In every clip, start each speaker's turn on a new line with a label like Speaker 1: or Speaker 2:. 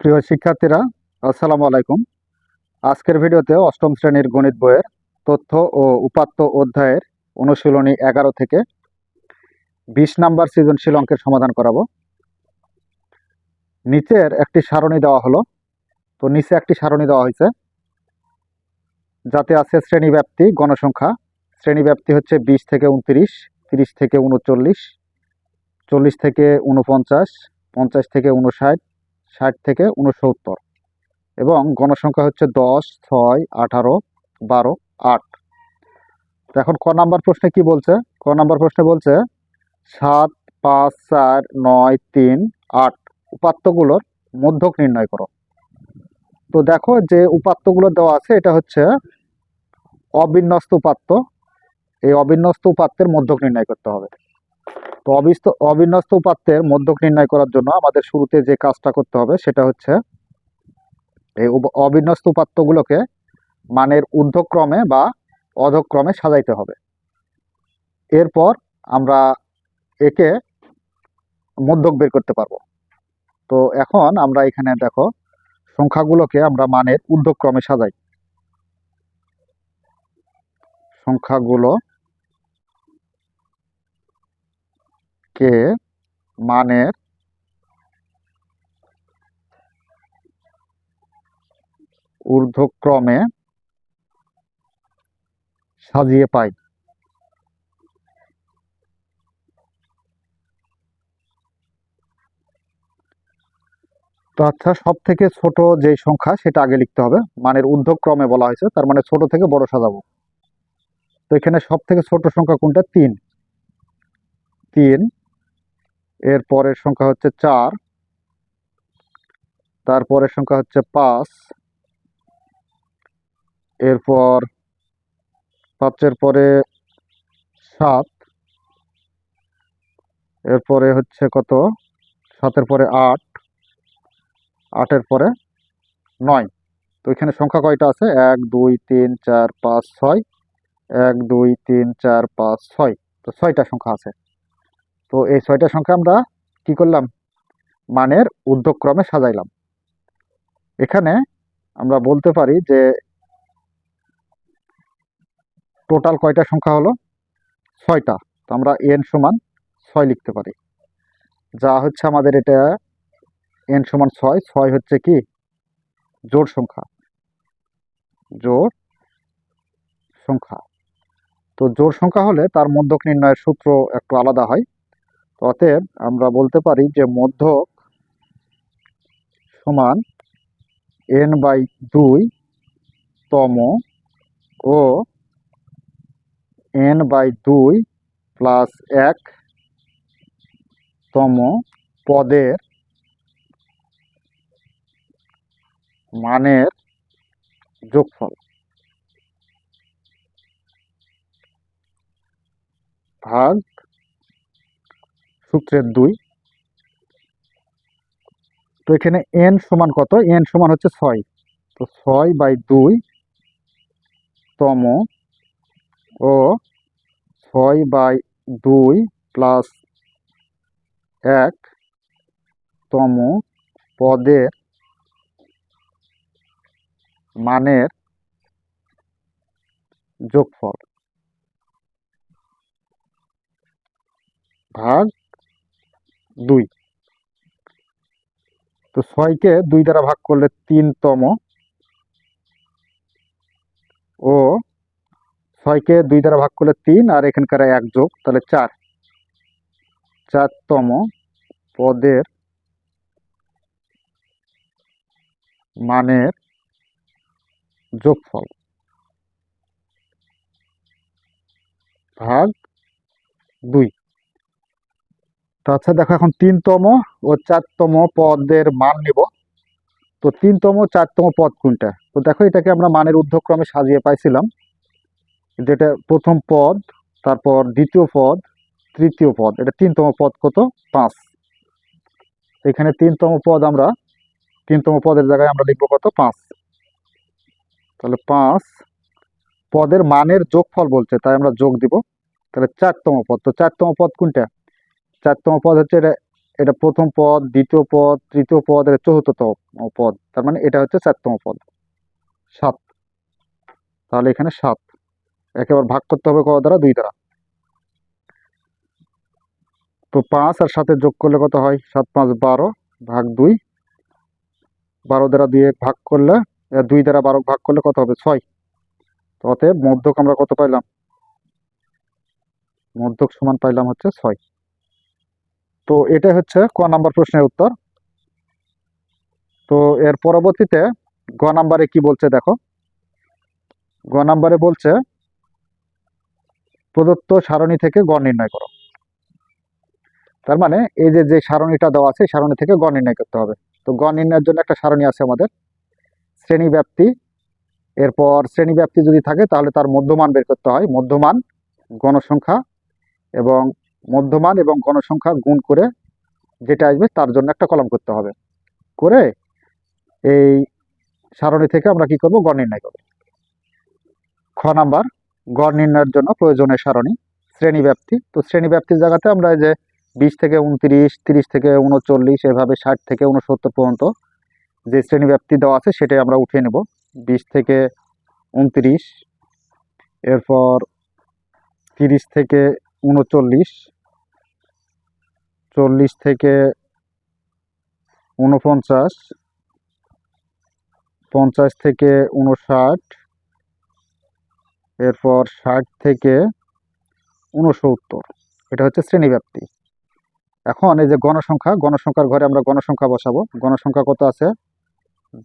Speaker 1: প্রিয় শিক্ষার্থীরা আসসালামু আলাইকুম আজকের ভিডিওতে অষ্টম শ্রেণীর গণিত বইয়ের তথ্য ও উপাত্ত অধ্যায়ের অনুশীলনী এগারো থেকে ২০ নাম্বার সৃজনশীল অঙ্কের সমাধান করাবো নিচের একটি সারণী দেওয়া হলো তো নিচে একটি সারণী দেওয়া হয়েছে যাতে আছে শ্রেণীব্যাপ্তি গণসংখ্যা শ্রেণীব্যাপ্তি হচ্ছে ২০ থেকে উনত্রিশ ৩০ থেকে উনচল্লিশ চল্লিশ থেকে উনপঞ্চাশ পঞ্চাশ থেকে উনষাট ষাট থেকে উনসত্তর এবং গণসংখ্যা হচ্ছে দশ ছয় আঠারো বারো আট এখন ক নাম্বার প্রশ্নে কি বলছে ক নাম্বার প্রশ্নে বলছে সাত পাঁচ চার নয় তিন আট উপাত্তগুলোর মধ্যক নির্ণয় করো তো দেখো যে উপাত্তগুলো দেওয়া আছে এটা হচ্ছে অবিন্যস্ত উপাত্ত এই অবিন্যস্ত উপাত্তের মধ্যক নির্ণয় করতে হবে তো অবিস্ত অবিন্যস্ত উপাত্তের মধ্যক নির্ণয় করার জন্য আমাদের শুরুতে যে কাজটা করতে হবে সেটা হচ্ছে এই অবিন্যস্ত উপাত্তগুলোকে মানের ঊর্ধ্বক্রমে বা অধক্রমে সাজাইতে হবে এরপর আমরা একে মধ্যক বের করতে পারবো তো এখন আমরা এখানে দেখো সংখ্যাগুলোকে আমরা মানের ঊর্ধ্বক্রমে সাজাই সংখ্যাগুলো কে মানের ঊর্ধ্বক্রমে সাজিয়ে পাই তো আচ্ছা সব থেকে ছোট যে সংখ্যা সেটা আগে লিখতে হবে মানের ঊর্ধ্বক্রমে বলা হয়েছে তার মানে ছোট থেকে বড় সাজাবো তো এখানে সব থেকে ছোট সংখ্যা কোনটা তিন তিন এর পরের সংখ্যা হচ্ছে চার তারপরের সংখ্যা হচ্ছে পাঁচ এরপর পাঁচের পরে সাত এরপরে হচ্ছে কত সাতের পরে আট আটের পরে নয় তো এখানে সংখ্যা কয়টা আছে এক দুই তিন চার পাঁচ ছয় এক দুই তিন চার পাঁচ ছয় তো ছয়টা সংখ্যা আছে তো এই ছয়টা সংখ্যা আমরা কি করলাম মানের ঊর্ধ্বক্রমে সাজাইলাম এখানে আমরা বলতে পারি যে টোটাল কয়টা সংখ্যা হলো ছয়টা তো আমরা এন সমান ছয় লিখতে পারি যা হচ্ছে আমাদের এটা এন সমান ছয় ছয় হচ্ছে কি জোর সংখ্যা জোর সংখ্যা তো জোর সংখ্যা হলে তার মধ্যক নির্ণয়ের সূত্র একটু আলাদা হয় অতএব আমরা বলতে পারি যে মধ্যক সমান এন বাই দুই তম ও এন বাই দুই প্লাস এক তম পদের মানের যোগফল ভাগ সূত্রের দুই তো এখানে এন সমান কত এন সমান হচ্ছে ছয় তো ছয় বাই দুই তম ও ছয় বাই দুই প্লাস এক তম পদের মানের যোগফল ভাগ দুই তো ছয়কে দুই দ্বারা ভাগ করলে তিনতম ও ছয়কে দুই দ্বারা ভাগ করলে তিন আর এখানকার এক যোগ তাহলে চার চারতম পদের মানের যোগফল ভাগ দুই আচ্ছা দেখো এখন তিনতম ও চারতম পদের মান নেব তো তিনতম চারতম পদ কোনটা তো দেখো এটাকে আমরা মানের ঊর্ধ্বক্রমে সাজিয়ে পাইছিলাম যেটা প্রথম পদ তারপর দ্বিতীয় পদ তৃতীয় পদ এটা তিনতম পদ কত পাঁচ এখানে তিনতম পদ আমরা তিনতম পদের জায়গায় আমরা লিখবো কত পাঁচ তাহলে পাঁচ পদের মানের যোগফল বলছে তাই আমরা যোগ দিব তাহলে চারতম পদ তো চারতম পদ কোনটা চারতম পদ হচ্ছে এটা এটা প্রথম পদ দ্বিতীয় পদ তৃতীয় পদ এটা চতুর্থতম পদ তার মানে এটা হচ্ছে চারতম পদ সাত তাহলে এখানে সাত একেবারে ভাগ করতে হবে কত দ্বারা দুই দ্বারা তো পাঁচ আর সাথে যোগ করলে কত হয় সাত পাঁচ বারো ভাগ দুই বারো দ্বারা দুই এক ভাগ করলে দুই দ্বারা বারো ভাগ করলে কত হবে ছয় তো অতএব মধ্যক আমরা কত পাইলাম মধ্যক সমান পাইলাম হচ্ছে ছয় তো এটা হচ্ছে ক নাম্বার প্রশ্নের উত্তর তো এর পরবর্তীতে গ নাম্বারে কি বলছে দেখো গ নাম্বারে বলছে প্রদত্ত সারণী থেকে গ নির্ণয় করো তার মানে এই যে যে সারণীটা দেওয়া আছে সারণী থেকে গ নির্ণয় করতে হবে তো গ নির্ণয়ের জন্য একটা সারণী আছে আমাদের শ্রেণী ব্যাপ্তি এরপর শ্রেণী ব্যাপ্তি যদি থাকে তাহলে তার মধ্যমান বের করতে হয় মধ্যমান গণসংখ্যা এবং মধ্যমান এবং গণসংখ্যা গুণ করে যেটা আসবে তার জন্য একটা কলম করতে হবে করে এই সারণী থেকে আমরা কি করব গড় নির্ণয় করব খ নাম্বার গড় নির্ণয়ের জন্য প্রয়োজনীয় সারণী শ্রেণী ব্যাপ্তি তো শ্রেণী ব্যাপ্তির জায়গাতে আমরা যে বিশ থেকে উনত্রিশ তিরিশ থেকে উনচল্লিশ এভাবে ষাট থেকে উনসত্তর পর্যন্ত যে শ্রেণী ব্যাপ্তি দেওয়া আছে সেটাই আমরা উঠিয়ে নেব বিশ থেকে উনত্রিশ এরপর তিরিশ থেকে উনচল্লিশ চল্লিশ থেকে উনপঞ্চাশ পঞ্চাশ থেকে উনষাট এরপর ষাট থেকে উনসত্তর এটা হচ্ছে শ্রেণীব্যাপ্তি এখন এই যে গণসংখ্যা গণসংখ্যার ঘরে আমরা গণসংখ্যা বসাবো গণসংখ্যা কত আছে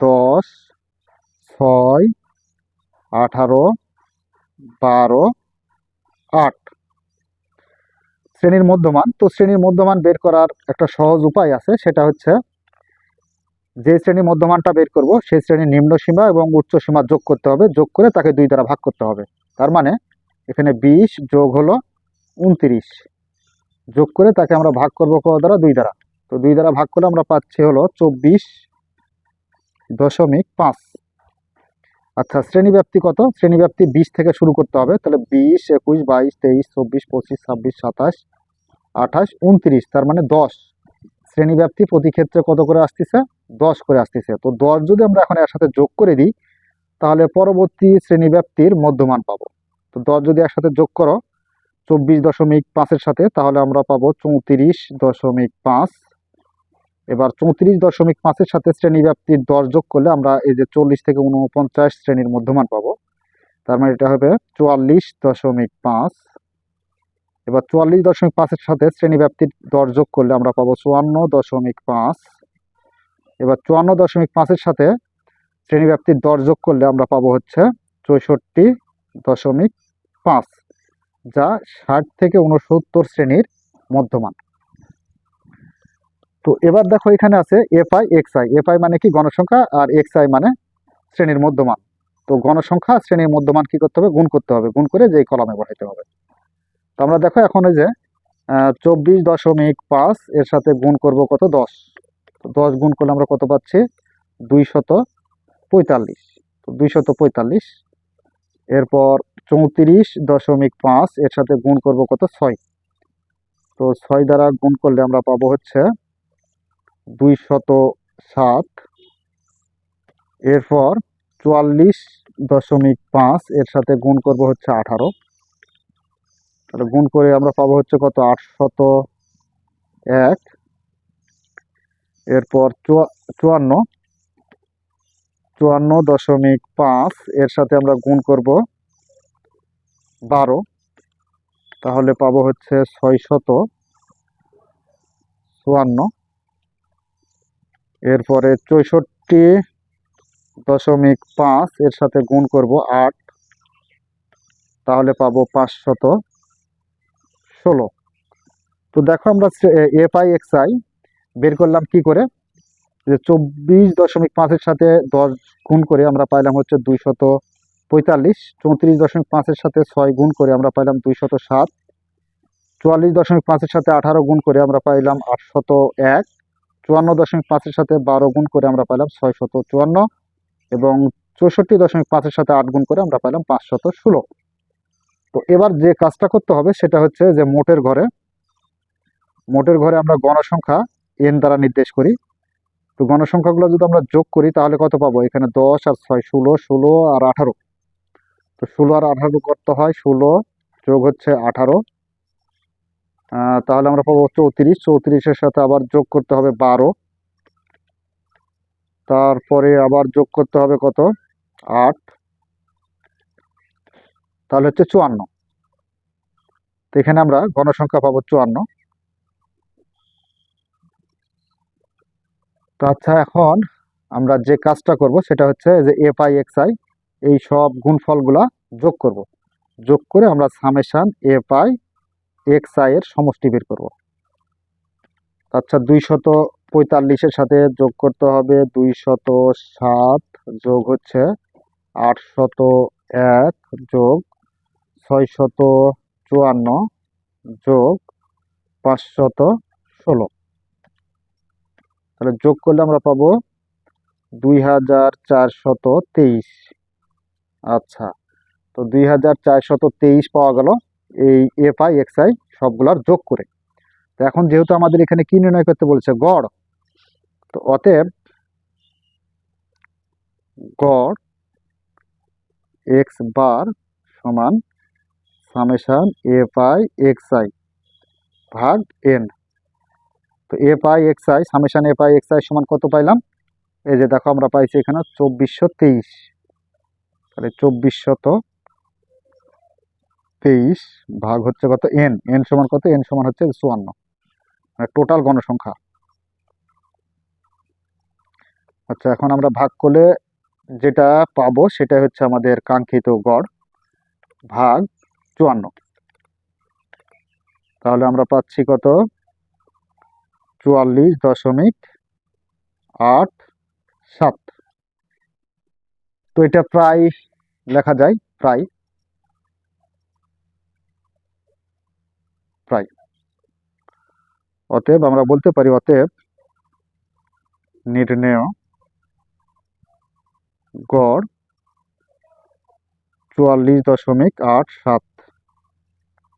Speaker 1: দশ ছয় আঠারো বারো আট শ্রেণীর মধ্যমান তো শ্রেণীর মধ্যমান বের করার একটা সহজ উপায় আছে সেটা হচ্ছে যে শ্রেণীর মধ্যমানটা বের করব সেই শ্রেণীর নিম্ন সীমা এবং উচ্চ সীমা যোগ করতে হবে যোগ করে তাকে দুই দ্বারা ভাগ করতে হবে তার মানে এখানে ২০ যোগ হলো উনত্রিশ যোগ করে তাকে আমরা ভাগ করবো কোয়া দ্বারা দুই দ্বারা তো দুই দ্বারা ভাগ করে আমরা পাচ্ছি হলো চব্বিশ দশমিক পাঁচ আচ্ছা শ্রেণীব্যাপ্তি কত শ্রেণীব্যাপ্তি বিশ থেকে শুরু করতে হবে তাহলে বিশ একুশ বাইশ তেইশ চব্বিশ পঁচিশ ছাব্বিশ সাতাশ আঠাশ উনত্রিশ তার মানে দশ শ্রেণীব্যাপ্তি প্রতি ক্ষেত্রে কত করে আসতেছে দশ করে আসতেছে তো দশ যদি আমরা এখন এর সাথে যোগ করে দিই তাহলে পরবর্তী শ্রেণীব্যাপ্তির মধ্যমান পাব তো দশ যদি একসাথে যোগ করো চব্বিশ দশমিক পাঁচের সাথে তাহলে আমরা পাবো চৌত্রিশ দশমিক পাঁচ এবার চৌত্রিশ দশমিক পাঁচের সাথে শ্রেণী ব্যাপ্তির দশ যোগ করলে আমরা এই যে চল্লিশ থেকে উনপঞ্চাশ শ্রেণীর মধ্যমান পাবো তার মানে এটা হবে চুয়াল্লিশ দশমিক পাঁচ এবার চুয়াল্লিশ দশমিক পাঁচের সাথে শ্রেণী ব্যাপ্তির দশ যোগ করলে আমরা পাবো চুয়ান্ন দশমিক পাঁচ এবার চুয়ান্ন দশমিক পাঁচের সাথে শ্রেণী ব্যাপ্তির দশ যোগ করলে আমরা পাবো হচ্ছে চৌষট্টি দশমিক পাঁচ যা ষাট থেকে উনসত্তর শ্রেণীর মধ্যমান তো এবার দেখো এখানে আছে f i x i f i মানে কি গণসংখ্যা আর এক্স আই মানে শ্রেণীর মধ্যমান তো গণসংখ্যা শ্রেণীর মধ্যমান কি করতে হবে গুণ করতে হবে গুণ করে যে কলমে বসাইতে হবে তো আমরা দেখো এখন ওই যে চব্বিশ দশমিক পাঁচ এর সাথে গুণ করব কত দশ দশ গুণ করলে আমরা কত পাচ্ছি দুইশত পঁয়তাল্লিশ তো দুইশত পঁয়তাল্লিশ এরপর চৌত্রিশ দশমিক পাঁচ এর সাথে গুণ করব কত ছয় তো ছয় দ্বারা গুণ করলে আমরা পাবো হচ্ছে দুইশত সাত এরপর চুয়াল্লিশ দশমিক পাঁচ এর সাথে গুণ করব হচ্ছে আঠারো তাহলে গুণ করে আমরা পাবো হচ্ছে কত আটশত এক এরপর চুয়ান্ন চুয়ান্ন দশমিক পাঁচ এর সাথে আমরা গুণ করব বারো তাহলে পাবো হচ্ছে ছয়শত চুয়ান্ন এরপরে চৌষট্টি দশমিক পাঁচ এর সাথে গুণ করব আট তাহলে পাবো পাঁচশত ষোলো তো দেখো আমরা এফ আই এক্স আই বের করলাম কি করে যে চব্বিশ দশমিক পাঁচের সাথে দশ গুণ করে আমরা পাইলাম হচ্ছে দুইশত পঁয়তাল্লিশ চৌত্রিশ দশমিক পাঁচের সাথে ছয় গুণ করে আমরা পাইলাম দুইশত সাত চুয়াল্লিশ দশমিক পাঁচের সাথে আঠারো গুণ করে আমরা পাইলাম আটশত এক চুয়ান্ন দশমিক পাঁচের সাথে বারো গুণ করে আমরা পেলাম ছয় শত চুয়ান্ন এবং চৌষট্টি দশমিক পাঁচের সাথে আট গুণ করে আমরা পেলাম পাঁচ শত ষোলো তো এবার যে কাজটা করতে হবে সেটা হচ্ছে যে মোটের ঘরে মোটের ঘরে আমরা গণসংখ্যা এন দ্বারা নির্দেশ করি তো গণসংখ্যাগুলো যদি আমরা যোগ করি তাহলে কত পাবো এখানে দশ আর ছয় ষোলো ষোলো আর আঠারো তো ষোলো আর আঠারো করতে হয় ষোলো যোগ হচ্ছে আঠারো তাহলে আমরা পাবো চৌত্রিশ চৌত্রিশের সাথে আবার যোগ করতে হবে বারো তারপরে আবার যোগ করতে হবে কত আট তাহলে হচ্ছে চুয়ান্ন তো এখানে আমরা গণসংখ্যা পাবো চুয়ান্ন আচ্ছা এখন আমরা যে কাজটা করব সেটা হচ্ছে যে এফ আই এক্স আই এই সব গুণফলগুলা যোগ করব যোগ করে আমরা সামেশান এফ আই এক্স আয়ের সমষ্টি বের করব আচ্ছা দুইশত পঁয়তাল্লিশের সাথে যোগ করতে হবে দুইশত সাত যোগ হচ্ছে আটশত এক যোগ ছয়শত চুয়ান্ন যোগ পাঁচশত ষোলো তাহলে যোগ করলে আমরা পাবো দুই হাজার চারশত তেইশ আচ্ছা তো দুই হাজার চারশত তেইশ পাওয়া গেল এই এফ আই এক্স আই সবগুলোর যোগ করে তো এখন যেহেতু আমাদের এখানে কি নির্ণয় করতে বলেছে গড় তো অতএব গড় এক্স বার সমান summation f i x i ভাগ এন তো f i x i summation f i x i সমান কত পাইলাম এই যে দেখো আমরা পাইছি এখানে চব্বিশশো তেইশ তাহলে শত তেইশ ভাগ হচ্ছে কত এন এন সমান কত এন সমান হচ্ছে চুয়ান্ন মানে টোটাল গণসংখ্যা আচ্ছা এখন আমরা ভাগ করলে যেটা পাবো সেটা হচ্ছে আমাদের কাঙ্ক্ষিত গড় ভাগ চুয়ান্ন তাহলে আমরা পাচ্ছি কত চুয়াল্লিশ দশমিক আট সাত তো এটা প্রায় লেখা যায় প্রায় অতএব আমরা বলতে পারি অতএব নির্ণয় গড় চুয়াল্লিশ দশমিক আট সাত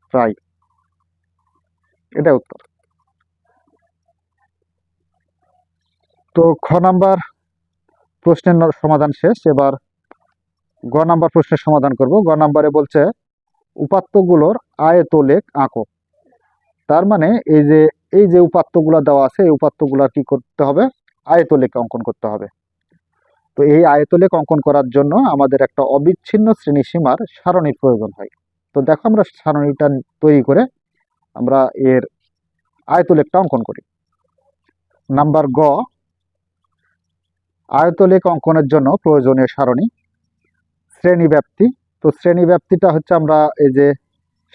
Speaker 1: প্রায় এটা উত্তর তো খ নাম্বার প্রশ্নের সমাধান শেষ এবার গ নাম্বার প্রশ্নের সমাধান করব গ নাম্বারে বলছে উপাত্তগুলোর আয়তলেখ আঁকো তার মানে এই যে এই যে উপাত্তগুলা দেওয়া আছে এই উপাত্তগুলো কি করতে হবে আয়তলেখ অঙ্কন করতে হবে তো এই আয়তলেক অঙ্কন করার জন্য আমাদের একটা অবিচ্ছিন্ন শ্রেণীসীমার সারণীর প্রয়োজন হয় তো দেখো আমরা সারণীটা তৈরি করে আমরা এর একটা অঙ্কন করি নাম্বার গ আয়তলেক অঙ্কনের জন্য প্রয়োজনীয় সারণী শ্রেণী ব্যাপ্তি তো শ্রেণী ব্যাপ্তিটা হচ্ছে আমরা এই যে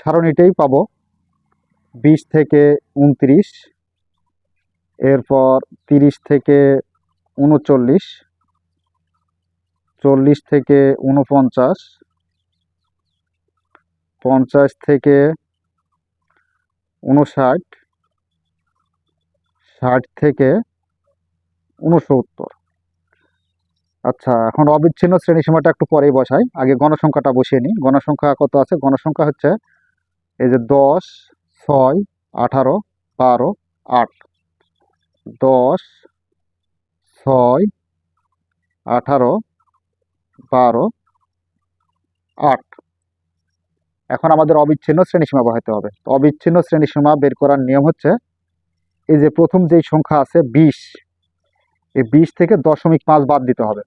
Speaker 1: সারণীটাই পাবো বিশ থেকে উনত্রিশ এরপর তিরিশ থেকে উনচল্লিশ চল্লিশ থেকে উনপঞ্চাশ পঞ্চাশ থেকে উনষাট ষাট থেকে উনসত্তর আচ্ছা এখন অবিচ্ছিন্ন শ্রেণী সীমাটা একটু পরেই বসাই আগে গণসংখ্যাটা বসিয়ে নিই গণসংখ্যা কত আছে গণসংখ্যা হচ্ছে এই যে দশ ছয় আঠারো বারো আট দশ ছয় আঠারো বারো আট এখন আমাদের অবিচ্ছিন্ন শ্রেণীসীমা বহাইতে হবে তো অবিচ্ছিন্ন শ্রেণীসীমা বের করার নিয়ম হচ্ছে এই যে প্রথম যেই সংখ্যা আছে বিশ এই বিশ থেকে দশমিক পাঁচ বাদ দিতে হবে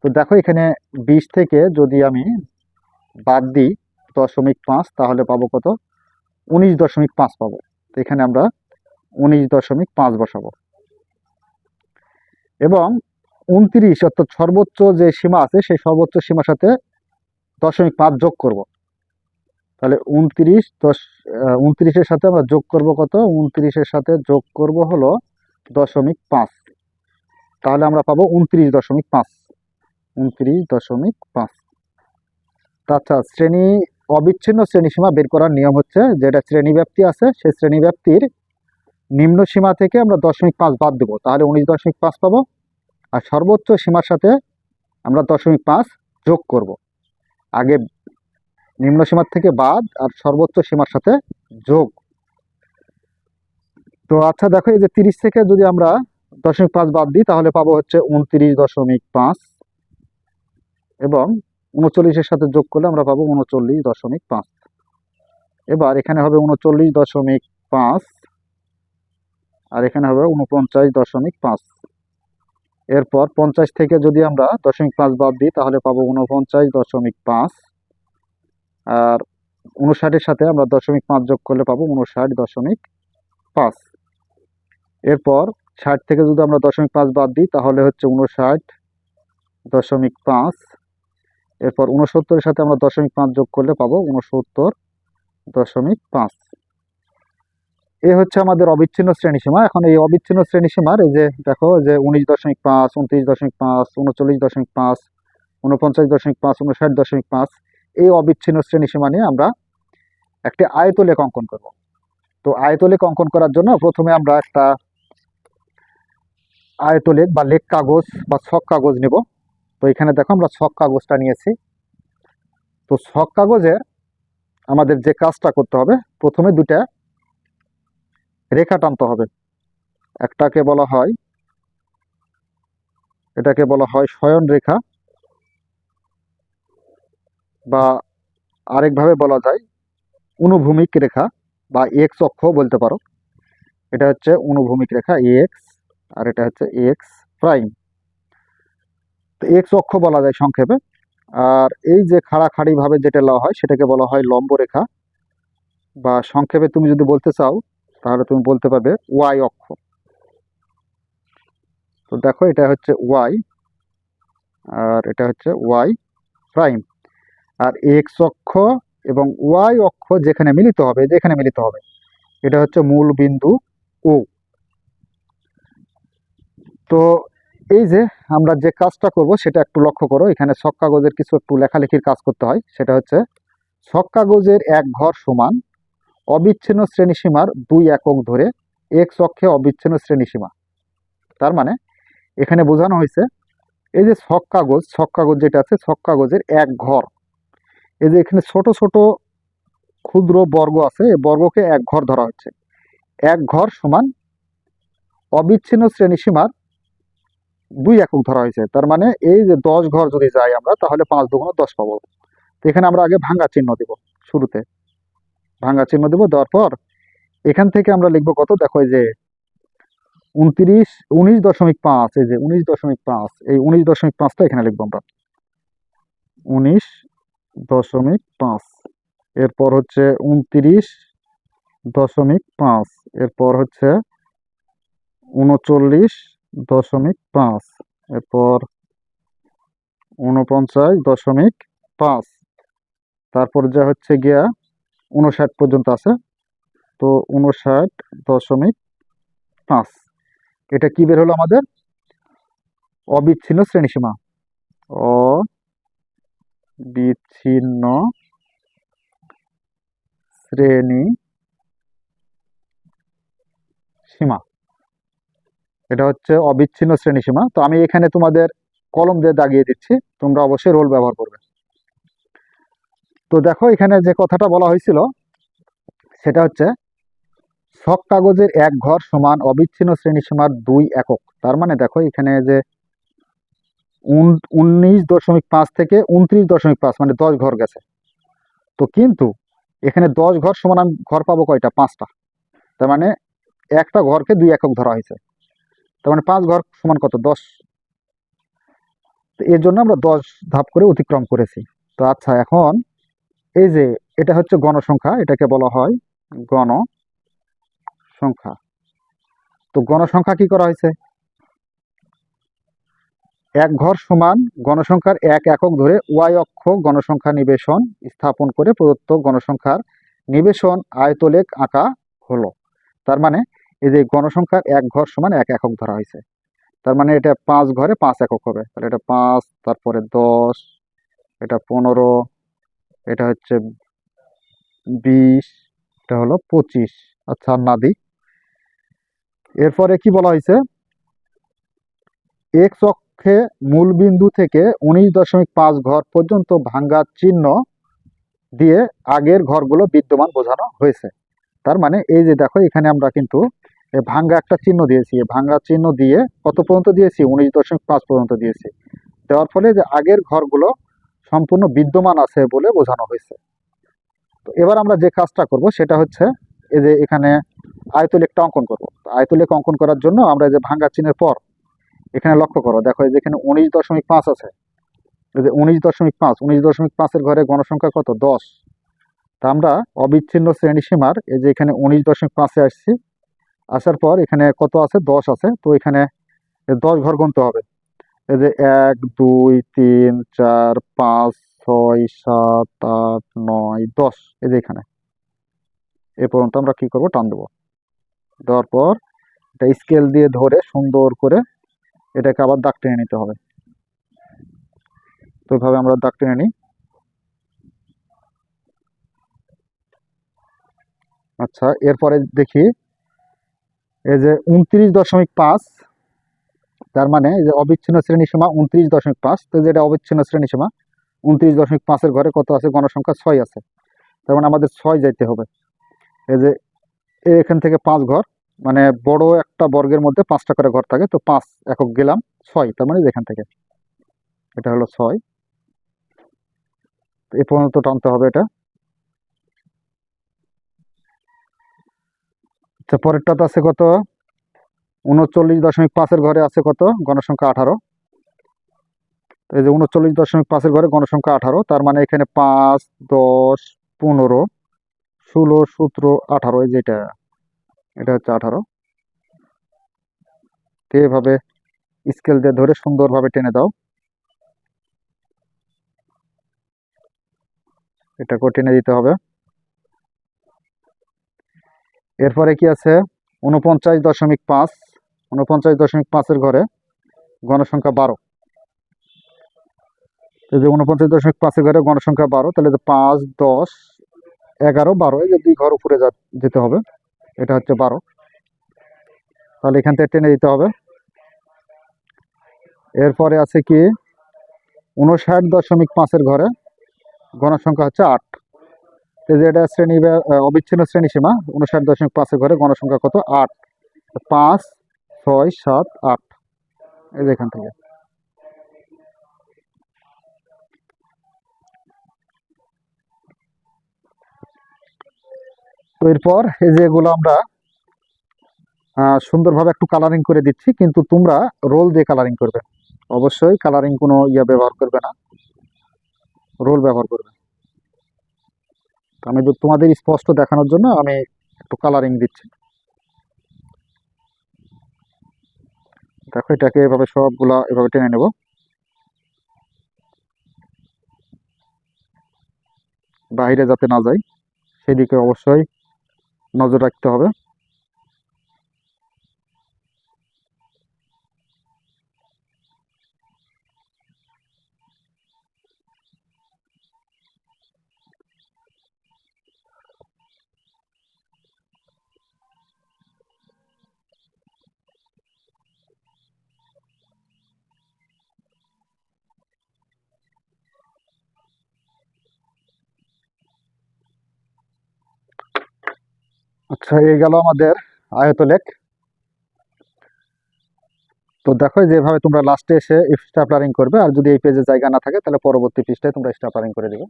Speaker 1: তো দেখো এখানে বিশ থেকে যদি আমি বাদ দিই দশমিক পাঁচ তাহলে পাবো কত উনিশ দশমিক পাঁচ পাবো তো এখানে আমরা উনিশ দশমিক পাঁচ বসাবো এবং উনত্রিশ অর্থাৎ সর্বোচ্চ যে সীমা আছে সেই সর্বোচ্চ সীমার সাথে দশমিক পাঁচ যোগ করব তাহলে উনত্রিশ দশ উনত্রিশের সাথে আমরা যোগ করব কত উনত্রিশের সাথে যোগ করব হলো দশমিক পাঁচ তাহলে আমরা পাবো উনত্রিশ দশমিক পাঁচ উনত্রিশ দশমিক পাঁচ আচ্ছা শ্রেণী অবিচ্ছিন্ন শ্রেণীসীমা বের করার নিয়ম হচ্ছে যেটা শ্রেণীব্যাপ্তি আছে সেই শ্রেণীব্যাপ্তির নিম্ন সীমা থেকে আমরা দশমিক পাঁচ বাদ দেবো তাহলে উনিশ দশমিক পাঁচ পাবো আর সর্বোচ্চ সীমার সাথে আমরা দশমিক পাঁচ যোগ করব। আগে নিম্ন সীমার থেকে বাদ আর সর্বোচ্চ সীমার সাথে যোগ তো আচ্ছা দেখো এই যে তিরিশ থেকে যদি আমরা দশমিক পাঁচ বাদ দিই তাহলে পাবো হচ্ছে উনত্রিশ দশমিক পাঁচ এবং উনচল্লিশের সাথে যোগ করলে আমরা পাবো উনচল্লিশ দশমিক পাঁচ এবার এখানে হবে উনচল্লিশ দশমিক পাঁচ আর এখানে হবে উনপঞ্চাশ দশমিক পাঁচ এরপর পঞ্চাশ থেকে যদি আমরা দশমিক পাঁচ বাদ দিই তাহলে পাবো উনপঞ্চাশ দশমিক পাঁচ আর উনষাটের সাথে আমরা দশমিক পাঁচ যোগ করলে পাবো উনষাট দশমিক পাঁচ এরপর ষাট থেকে যদি আমরা দশমিক পাঁচ বাদ দিই তাহলে হচ্ছে উনষাট দশমিক পাঁচ এরপর উনসত্তরের সাথে আমরা দশমিক পাঁচ যোগ করলে পাবো উনসত্তর দশমিক পাঁচ এ হচ্ছে আমাদের অবিচ্ছিন্ন শ্রেণীসীমা এখন এই অবিচ্ছিন্ন শ্রেণীসীমার এই যে দেখো যে উনিশ দশমিক পাঁচ উনত্রিশ দশমিক পাঁচ উনচল্লিশ দশমিক পাঁচ উনপঞ্চাশ দশমিক পাঁচ উনষাট দশমিক পাঁচ এই অবিচ্ছিন্ন শ্রেণীসীমা নিয়ে আমরা একটি আয়তলে অঙ্কন করব তো আয়তলেক অঙ্কন করার জন্য প্রথমে আমরা একটা আয়তলে বা লেক কাগজ বা ছক কাগজ নেব তো এখানে দেখো আমরা শখ কাগজটা নিয়েছি তো শখ কাগজের আমাদের যে কাজটা করতে হবে প্রথমে দুটা রেখা টানতে হবে একটাকে বলা হয় এটাকে বলা হয় শয়ন রেখা বা আরেকভাবে বলা যায় অনুভূমিক রেখা বা এক্স অক্ষ বলতে পারো এটা হচ্ছে অনুভূমিক রেখা এক্স আর এটা হচ্ছে এক্স প্রাইম তো এক্স অক্ষ বলা যায় সংক্ষেপে আর এই যে খাড়াখাড়িভাবে যেটা লওয়া হয় সেটাকে বলা হয় লম্বরেখা বা সংক্ষেপে তুমি যদি বলতে চাও তাহলে তুমি বলতে পারবে ওয়াই অক্ষ তো দেখো এটা হচ্ছে ওয়াই আর এটা হচ্ছে ওয়াই প্রাইম আর এক্স অক্ষ এবং ওয়াই অক্ষ যেখানে মিলিত হবে যেখানে মিলিত হবে এটা হচ্ছে মূল বিন্দু ও তো এই যে আমরা যে কাজটা করব সেটা একটু লক্ষ্য করো এখানে শখ কাগজের কিছু একটু লেখালেখির কাজ করতে হয় সেটা হচ্ছে শখ কাগজের এক ঘর সমান অবিচ্ছিন্ন শ্রেণীসীমার দুই একক ধরে এক চক্ষে অবিচ্ছিন্ন শ্রেণীসীমা তার মানে এখানে বোঝানো হয়েছে এই যে শখ কাগজ শখ কাগজ যেটা আছে শখ কাগজের এক ঘর এই যে এখানে ছোট ছোট ক্ষুদ্র বর্গ আছে এই বর্গকে এক ঘর ধরা হচ্ছে এক ঘর সমান অবিচ্ছিন্ন শ্রেণীসীমার দুই একক ধরা হয়েছে তার মানে এই যে দশ ঘর যদি যাই আমরা তাহলে পাঁচ দুগুণ দশ পাবো তো এখানে আমরা আগে ভাঙ্গা চিহ্ন দেব শুরুতে ভাঙ্গা চিহ্ন দেব দেওয়ার পর এখান থেকে আমরা লিখবো কত দেখো যে উনত্রিশ উনিশ দশমিক পাঁচ এই যে উনিশ দশমিক পাঁচ এই উনিশ দশমিক পাঁচটা এখানে লিখবো আমরা উনিশ দশমিক পাঁচ এরপর হচ্ছে উনত্রিশ দশমিক পাঁচ এরপর হচ্ছে উনচল্লিশ দশমিক পাঁচ এরপর উনপঞ্চাশ দশমিক পাঁচ তারপর যা হচ্ছে গিয়া উনষাট পর্যন্ত আছে তো উনষাট দশমিক পাঁচ এটা কি বের হলো আমাদের অবিচ্ছিন্ন শ্রেণীসীমা অবিচ্ছিন্ন শ্রেণী সীমা এটা হচ্ছে অবিচ্ছিন্ন শ্রেণীসীমা তো আমি এখানে তোমাদের কলম দিয়ে দাগিয়ে দিচ্ছি তোমরা অবশ্যই রোল ব্যবহার করবে তো দেখো এখানে যে কথাটা বলা হয়েছিল সেটা হচ্ছে শখ কাগজের এক ঘর সমান অবিচ্ছিন্ন শ্রেণীসীমার দুই একক তার মানে দেখো এখানে যে উনিশ দশমিক পাঁচ থেকে উনত্রিশ দশমিক পাঁচ মানে দশ ঘর গেছে তো কিন্তু এখানে দশ ঘর সমান আমি ঘর পাবো কয়টা পাঁচটা তার মানে একটা ঘরকে দুই একক ধরা হয়েছে তার মানে পাঁচ ঘর সমান কত দশ তো এর জন্য আমরা দশ ধাপ করে অতিক্রম করেছি তো আচ্ছা এখন এই যে এটা হচ্ছে গণসংখ্যা এটাকে বলা হয় গণ সংখ্যা তো গণসংখ্যা কি করা হয়েছে এক ঘর সমান গণসংখ্যার এক একক ধরে ওয়াই অক্ষ গণসংখ্যা নিবেশন স্থাপন করে প্রদত্ত গণসংখ্যার নিবেশন আয়তলেখ আঁকা হলো তার মানে এই যে গণসংখ্যার এক ঘর সমান এক একক ধরা হয়েছে তার মানে এটা পাঁচ ঘরে পাঁচ একক হবে তাহলে এটা পাঁচ তারপরে দশ এটা পনেরো এটা হচ্ছে বিশ এটা হলো পঁচিশ আচ্ছা না এরপরে কি বলা হয়েছে এক চক্ষে মূল বিন্দু থেকে উনিশ দশমিক পাঁচ ঘর পর্যন্ত ভাঙ্গা চিহ্ন দিয়ে আগের ঘরগুলো বিদ্যমান বোঝানো হয়েছে তার মানে এই যে দেখো এখানে আমরা কিন্তু ভাঙ্গা একটা চিহ্ন দিয়েছি ভাঙ্গা চিহ্ন দিয়ে কত পর্যন্ত দিয়েছি উনিশ দশমিক পাঁচ পর্যন্ত দিয়েছি দেওয়ার ফলে যে আগের ঘরগুলো সম্পূর্ণ বিদ্যমান আছে বলে বোঝানো হয়েছে তো এবার আমরা যে কাজটা করব সেটা হচ্ছে এই যে এখানে আয়তলেখটা অঙ্কন করবো আয়তলেখ অঙ্কন করার জন্য আমরা যে ভাঙ্গা চিহ্নের পর এখানে লক্ষ্য করো দেখো এই যে এখানে উনিশ দশমিক পাঁচ আছে এই যে উনিশ দশমিক পাঁচ উনিশ দশমিক পাঁচের ঘরে গণসংখ্যা কত দশ তা আমরা অবিচ্ছিন্ন শ্রেণীসীমার এই যে এখানে উনিশ দশমিক পাঁচে আসছি আসার পর এখানে কত আছে দশ আছে তো এখানে দশ ঘর গুনতে হবে এই যে এক দুই তিন চার পাঁচ ছয় সাত আট নয় দশ এই যে এখানে এ পর্যন্ত আমরা কি করব টান দেবো দেওয়ার পর এটা স্কেল দিয়ে ধরে সুন্দর করে এটাকে আবার দাগ টেনে নিতে হবে তো এভাবে আমরা দাগ টেনে নিই আচ্ছা এরপরে দেখি এই যে উনত্রিশ দশমিক পাঁচ তার মানে যে অবিচ্ছিন্ন শ্রেণী সীমা উনত্রিশ দশমিক পাঁচ তো যেটা অবিচ্ছিন্ন শ্রেণী সীমা উনত্রিশ দশমিক পাঁচের ঘরে কত আছে গণসংখ্যা ছয় আছে তার মানে আমাদের ছয় যাইতে হবে এই যে এখান থেকে পাঁচ ঘর মানে বড় একটা বর্গের মধ্যে পাঁচটা করে ঘর থাকে তো পাঁচ একক গেলাম ছয় তার মানে এখান থেকে এটা হলো ছয় এ পর্যন্ত টানতে হবে এটা আচ্ছা পরেরটাতে আছে কত উনচল্লিশ দশমিক পাঁচের ঘরে আছে কত গণসংখ্যা আঠারো এই যে উনচল্লিশ দশমিক পাঁচের ঘরে গণসংখ্যা আঠারো তার মানে এখানে পাঁচ দশ পনেরো ষোলো সতেরো আঠারো এই যেটা এটা হচ্ছে আঠারো এভাবে স্কেল দিয়ে ধরে সুন্দরভাবে টেনে দাও এটাকে টেনে দিতে হবে এরপরে কি আছে উনপঞ্চাশ দশমিক পাঁচ উনপঞ্চাশ দশমিক পাঁচের ঘরে গণসংখ্যা বারো যদি উনপঞ্চাশ দশমিক পাঁচের ঘরে গণসংখ্যা বারো তাহলে যে পাঁচ দশ এগারো বারো এই যে দুই ঘর উপরে যেতে হবে এটা হচ্ছে বারো তাহলে এখান থেকে টেনে দিতে হবে এরপরে আছে কি উনষাট দশমিক পাঁচের ঘরে গণসংখ্যা হচ্ছে আট যেটা শ্রেণী অবিচ্ছিন্ন শ্রেণী সীমা উনষাট দশমিক পাঁচে ঘরে গণসংখ্যা কত আট পাঁচ ছয় সাত আট এই যে এখান থেকে এরপর এই যে এগুলো আমরা সুন্দরভাবে একটু কালারিং করে দিচ্ছি কিন্তু তোমরা রোল দিয়ে কালারিং করবে অবশ্যই কালারিং কোনো ইয়া ব্যবহার করবে না রোল ব্যবহার করবে আমি তোমাদের স্পষ্ট দেখানোর জন্য আমি একটু কালারিং দিচ্ছি দেখো এটাকে এভাবে সবগুলা এভাবে টেনে নেব বাইরে যাতে না যায় সেদিকে অবশ্যই নজর রাখতে হবে আচ্ছা এই গেল আমাদের আয়ত লেক তো দেখো যেভাবে তোমরা লাস্টে এসে স্টাপলারিং করবে আর যদি এই পেজে জায়গা না থাকে তাহলে পরবর্তী পেজটায় তোমরা স্টাপলারিং করে দেবে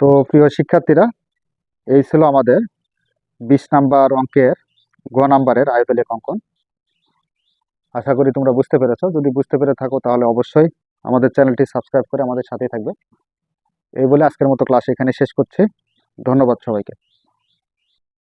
Speaker 1: তো প্রিয় শিক্ষার্থীরা এই ছিল আমাদের বিশ নাম্বার অঙ্কের গ নাম্বারের আয়ত লেখ অঙ্কন আশা করি তোমরা বুঝতে পেরেছ যদি বুঝতে পেরে থাকো তাহলে অবশ্যই আমাদের চ্যানেলটি সাবস্ক্রাইব করে আমাদের সাথেই থাকবে এই বলে আজকের মতো ক্লাস এখানে শেষ করছি ধন্যবাদ সবাইকে